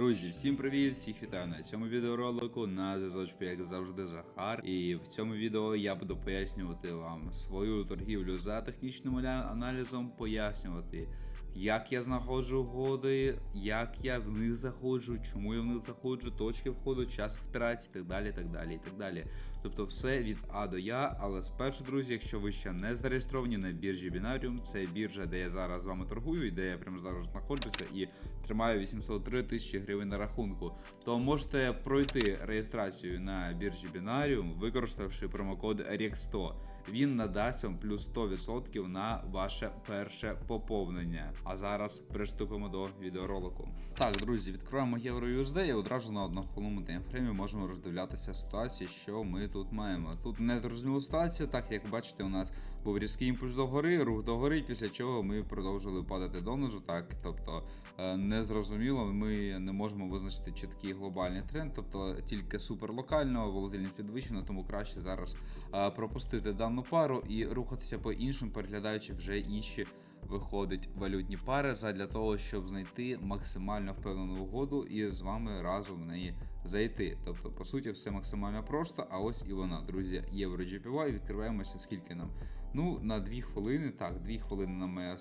Друзі, всім привіт! Всіх вітаю на цьому відеоролику на зв'язочку, як завжди, Захар. І в цьому відео я буду пояснювати вам свою торгівлю за технічним аналізом, пояснювати, як я знаходжу угоди, як я в них заходжу, чому я в них заходжу, точки входу, час спірації, і так далі, так далі, і так далі. Тобто все від А до Я. Але спершу, друзі, якщо ви ще не зареєстровані на біржі Binarium, це біржа, де я зараз з вами торгую, і де я прямо зараз знаходжуся і тримаю 803 тисячі гривень на рахунку, то можете пройти реєстрацію на біржі Binarium, використавши промокод REX100. Він надасть вам плюс 100% на ваше перше поповнення. А зараз приступимо до відеоролику. Так, друзі, відкриваємо EURUSD і одразу на однохвилинному таймфреймі можемо роздивлятися ситуацію, що ми тут маємо. Тут не зрозуміла ситуація, так як бачите, у нас був різкий імпульс догори, рух догори, після чого ми продовжили падати донизу. Так, тобто е, не зрозуміло, ми не можемо визначити чіткий глобальний тренд, тобто тільки суперлокально, волатильність підвищена, тому краще зараз е, пропустити дану пару і рухатися по іншим, переглядаючи вже інші. Виходить валютні пари задля того, щоб знайти максимально впевнену угоду і з вами разом в неї зайти. Тобто, по суті, все максимально просто. А ось і вона, друзі, євро GPY. Відкриваємося, скільки нам. Ну, на 2 хвилини, так, 2 хвилини нам має.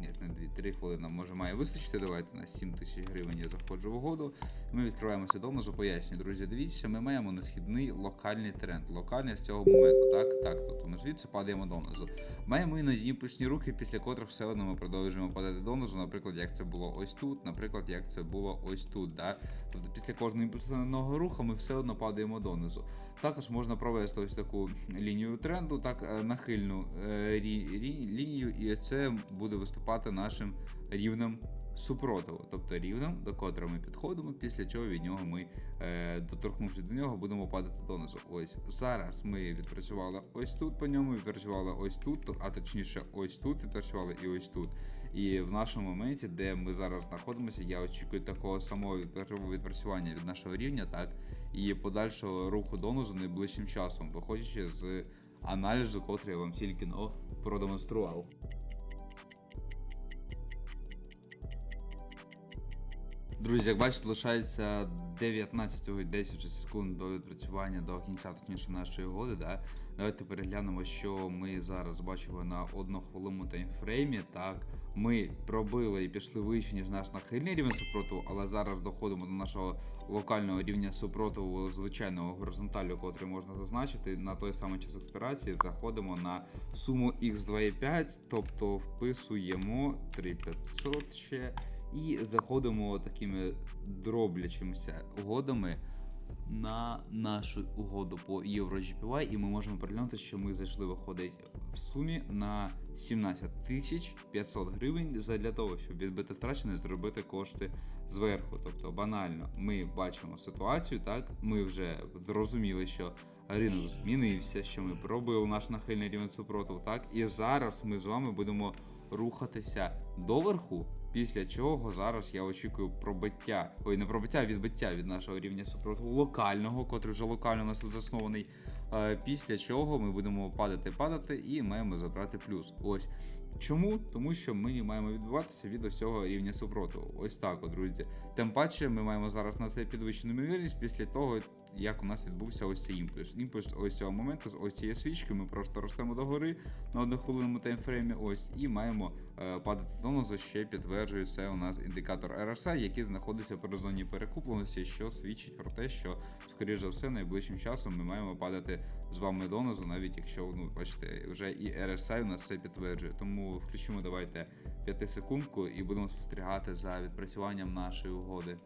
Ні, не 2, 3 хвилини може має вистачити. Давайте на 7 тисяч гривень я заходжу в угоду. Ми відкриваємося донизу, пояснюю, друзі. Дивіться, ми маємо несхідний локальний тренд. Локальний з цього моменту, так, так. Тобто ми звідси падаємо донизу. Маємо іноді імпульсні рухи, після котрих все одно ми продовжуємо падати донизу. Наприклад, як це було ось тут, наприклад, як це було ось тут. Да? Тобто після кожного імпульсного руху ми все одно падаємо донизу. Також можна провести ось таку лінію тренду, так е, нахильну е, рі- рі- лінію, і це буде виступати нашим рівнем супротиву, тобто рівнем, до котрого ми підходимо, після чого від нього ми, е, доторкнувшись до нього, будемо падати донизу. Ось зараз ми відпрацювали ось тут по ньому, відпрацювали ось тут, а точніше, ось тут відпрацювали і ось тут. І в нашому моменті, де ми зараз знаходимося, я очікую такого самого відпрацювання від нашого рівня, так і подальшого руху донизу найближчим часом, виходячи з аналізу, котрий я вам тільки но продемонстрував. Друзі, як бачите, лишається 19-10 секунд до відпрацювання до кінця точніше нашої угоди. Да? Давайте переглянемо, що ми зараз бачимо на однохвилинному таймфреймі. Так, ми пробили і пішли вище, ніж наш нахильний рівень супротиву, але зараз доходимо до нашого локального рівня супротиву звичайного горизонталю, котрий можна зазначити. На той самий час експірації заходимо на суму x2,5, тобто вписуємо 3500 ще. І заходимо такими дроблячимися угодами на нашу угоду по EuroGPY, і ми можемо переглянути, що ми зайшли, виходить в сумі на 17 тисяч 500 гривень для того, щоб відбити втрачене, зробити кошти зверху. Тобто банально ми бачимо ситуацію, так ми вже зрозуміли, що ринок змінився, що ми пробили наш нахильний рівень супротиву, так і зараз ми з вами будемо рухатися доверху, після чого зараз я очікую пробиття, ой, не пробиття, а відбиття від нашого рівня супротиву локального, котрий вже локально у нас тут заснований. Е, Після чого ми будемо падати, падати і маємо забрати плюс. Ось чому? Тому що ми маємо відбиватися від ось цього рівня супротиву. Ось так, от, друзі. Тим паче, ми маємо зараз на це підвищену ймовірність після того, як у нас відбувся ось цей імпульс. Імпульс ось цього моменту, з ось цієї свічки, ми просто ростемо догори на однохвилинному таймфреймі. Ось і маємо е, падати донизу. Ще підтверджує це у нас індикатор RSI, який знаходиться при зоні перекупленості, що свідчить про те, що скоріш за все найближчим часом ми маємо падати з вами донизу, навіть якщо ну бачите, вже і RSI у нас це підтверджує. Тому включимо давайте 5 секундку і будемо спостерігати за відпрацюванням нашої угоди.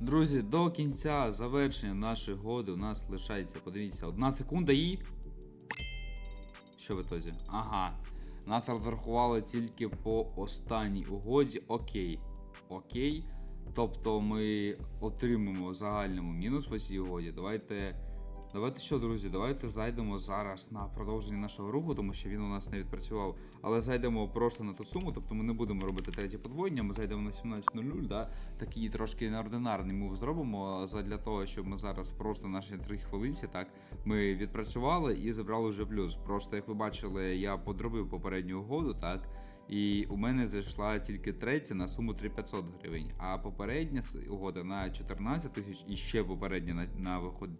Друзі, до кінця завершення нашої годи у нас лишається, подивіться, одна секунда і. Що в ітозі? Ага. Нас розрахували тільки по останній угоді. Окей. Окей. Тобто ми отримаємо загальному мінус по цій угоді. Давайте. Давайте що, друзі, давайте зайдемо зараз на продовження нашого руху, тому що він у нас не відпрацював. Але зайдемо просто на ту суму, тобто ми не будемо робити третє подвоєння, ми зайдемо на 17.00, да? такий трошки неординарний мув зробимо для того, щоб ми зараз просто наші 3 хвилинці, так, ми відпрацювали і забрали вже плюс. Просто як ви бачили, я подробив попередню угоду, так. І у мене зайшла тільки третя на суму 3500 гривень, а попередня угода на 14 тисяч і ще попередня на, на виход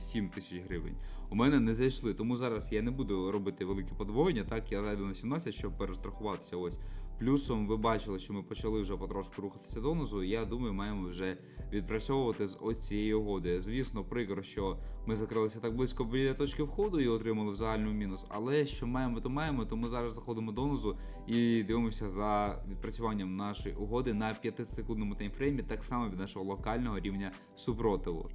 7 тисяч гривень. У мене не зайшли, тому зараз я не буду робити велике подвоєння. Так, я зайду на 17, щоб перестрахуватися. Ось плюсом ви бачили, що ми почали вже потрошку рухатися донизу. Я думаю, маємо вже відпрацьовувати з ось цієї угоди. Звісно, прикро, що ми закрилися так близько біля точки входу і отримали в загальному мінус. Але що маємо, то маємо. То ми зараз заходимо донизу і дивимося за відпрацюванням нашої угоди на 5-секундному таймфреймі, так само від нашого локального рівня супротиву.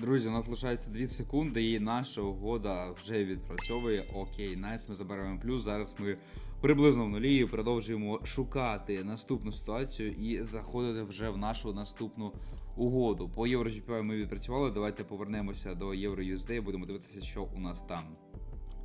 Друзі, у нас лишається 2 секунди, і наша угода вже відпрацьовує. Окей, найс, ми забираємо плюс. Зараз ми приблизно в нулі і продовжуємо шукати наступну ситуацію і заходити вже в нашу наступну угоду. По Євро ми відпрацювали. Давайте повернемося до Євро і будемо дивитися, що у нас там.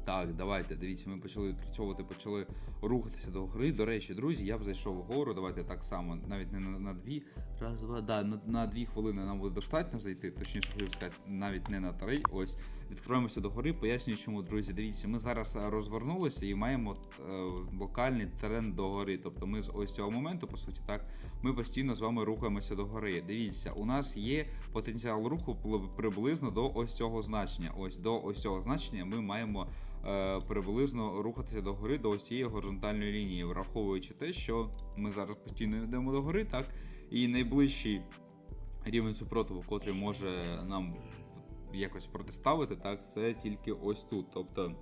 Так, давайте, дивіться, ми почали відпрацьовувати, почали рухатися до гри. До речі, друзі, я б зайшов вгору. Давайте так само, навіть не на, на дві. Раз, два, да, на, на дві хвилини нам буде достатньо зайти, точніше хотів сказати, навіть не на три. Ось відкроємося до гори. Пояснюю, чому, друзі. Дивіться, ми зараз е, розвернулися і маємо е, локальний тренд до гори. Тобто ми з ось цього моменту, по суті, так, ми постійно з вами рухаємося до гори. Дивіться, у нас є потенціал руху приблизно до ось цього значення. Ось до ось цього значення ми маємо е, приблизно рухатися до гори до ось цієї горизонтальної лінії, враховуючи те, що ми зараз постійно йдемо до гори, так і найближчий рівень супротиву, котрий може нам якось протиставити, так це тільки ось тут. Тобто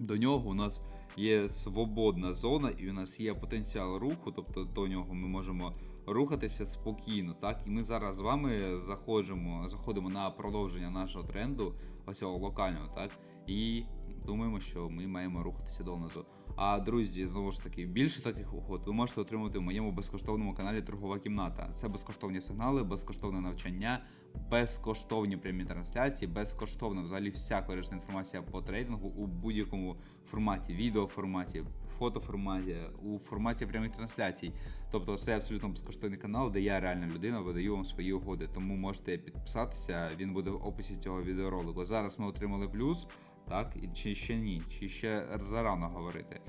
до нього у нас є свободна зона, і у нас є потенціал руху, тобто до нього ми можемо рухатися спокійно. Так, і ми зараз з вами заходимо, заходимо на продовження нашого тренду, ось цього локального, так, і думаємо, що ми маємо рухатися донизу. А друзі, знову ж таки, більше таких угод ви можете отримати в моєму безкоштовному каналі Торгова кімната. Це безкоштовні сигнали, безкоштовне навчання, безкоштовні прямі трансляції, безкоштовна взагалі вся корисна інформація по трейдингу у будь-якому форматі, відеоформаті, фотоформаті, у форматі прямих трансляцій. Тобто це абсолютно безкоштовний канал, де я реальна людина видаю вам свої угоди. Тому можете підписатися, він буде в описі цього відеоролику. Зараз ми отримали плюс, так, чи ще ні, чи ще зарано говорити.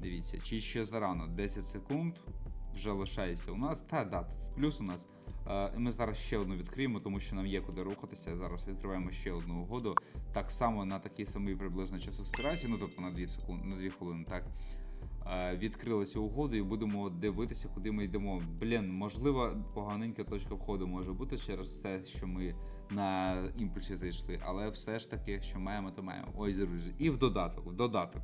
Дивіться, чи ще зарано 10 секунд вже лишається у нас. Та, да, плюс у нас. Е, ми зараз ще одну відкриємо, тому що нам є куди рухатися. Зараз відкриваємо ще одну угоду. Так само на такий самий приблизно час аспірації, ну тобто на 2 секунди, на 2 хвилини, так. Е, Відкрили цю угоду і будемо дивитися, куди ми йдемо. Блін, можливо, поганенька точка входу може бути через те, що ми на імпульсі зайшли, але все ж таки, що маємо, то маємо. Ось, друзі. І в додаток, в додаток.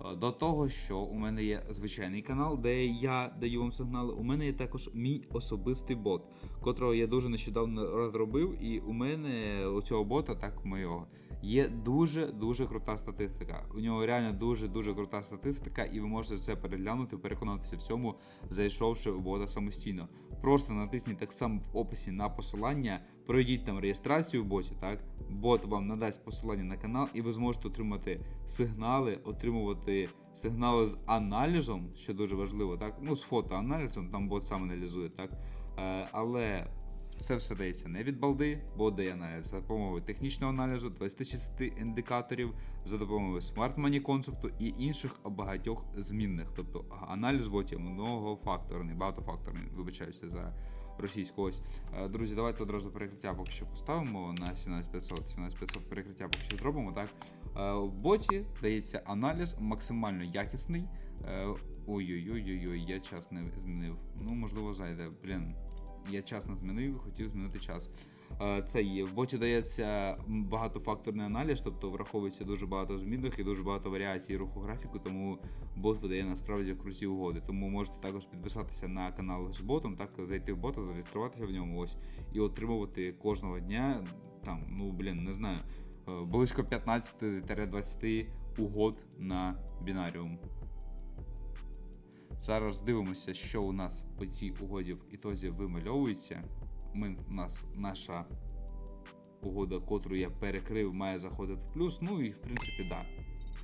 Е, До того, що у мене є звичайний канал, де я даю вам сигнали. У мене є також мій особистий бот, котрого я дуже нещодавно розробив. І у мене у цього бота, так моєго, є дуже дуже крута статистика. У нього реально дуже дуже крута статистика, і ви можете це переглянути, переконатися в цьому, зайшовши у бота самостійно. Просто натисніть так само в описі на посилання, пройдіть там реєстрацію в боті, так бот вам надасть посилання на канал, і ви зможете отримати сигнали, отримувати сигнали з аналізом, що дуже важливо, так ну з фотоаналізом, там бот сам аналізує, так е, але. Це все дається не від балди, бо дає за допомогою технічного аналізу, 26 індикаторів, за допомогою Money концепту і інших багатьох змінних. Тобто аналіз ботів многофакторний, багатофакторний, вибачаюся за російську ось. Е, Друзі, давайте одразу перекриття поки що поставимо на 17500. 17500 перекриття поки що зробимо. Так Е, в боті дається аналіз максимально якісний. Е, Ой-ой-ой, я час не змінив. Ну, можливо, зайде. Блін, я час не змінив, хотів змінити час. Е, Це є. В боті дається багатофакторний аналіз, тобто враховується дуже багато змінних і дуже багато варіацій руху графіку, тому бот видає насправді круті угоди. Тому можете також підписатися на канал з ботом, так зайти в бота, зареєструватися в ньому ось і отримувати кожного дня там, ну блін, не знаю, е, близько 15-20 угод на бінаріум. Зараз дивимося, що у нас по цій угоді в ітозі вимальовується. Ми, у нас наша угода, котру я перекрив, має заходити в плюс. Ну і в принципі, да.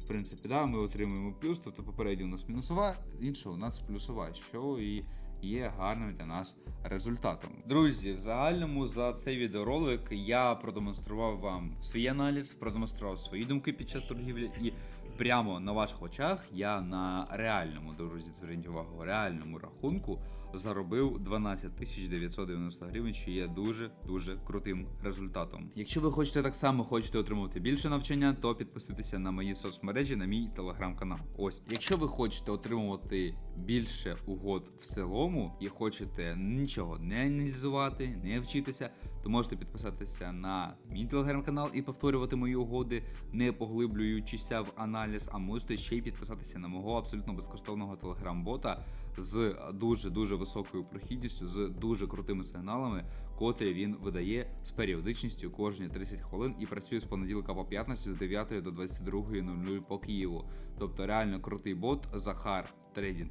В принципі, да, ми отримуємо плюс, тобто попередньо у нас мінусова, інша у нас плюсова, що і є гарним для нас результатом. Друзі, в загальному за цей відеоролик я продемонстрував вам свій аналіз, продемонстрував свої думки під час торгівлі, і прямо на ваших очах я на реальному, друзі, зверніть увагу, реальному рахунку заробив 12 тисяч 990 гривень, що є дуже дуже крутим результатом. Якщо ви хочете так само хочете отримувати більше навчання, то підписуйтеся на мої соцмережі, на мій телеграм-канал. Ось, якщо ви хочете отримувати більше угод в цілому і хочете нічого не аналізувати, не вчитися, то можете підписатися на мій телеграм-канал і повторювати мої угоди, не поглиблюючися в аналіз. А можете ще й підписатися на мого абсолютно безкоштовного телеграм-бота з дуже дуже високою прохідністю, з дуже крутими сигналами, котрі він видає з періодичністю кожні 30 хвилин і працює з понеділка по п'ятницю з 9 до 22.00 по Києву. Тобто реально крутий бот Захар Трейдинг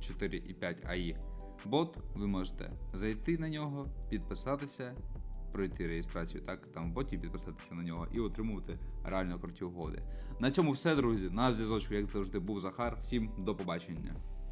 4.5 АІ. Бот, ви можете зайти на нього, підписатися, пройти реєстрацію, так там в боті підписатися на нього і отримувати реально круті угоди. На цьому все, друзі. На зв'язочку, як завжди, був Захар. Всім до побачення.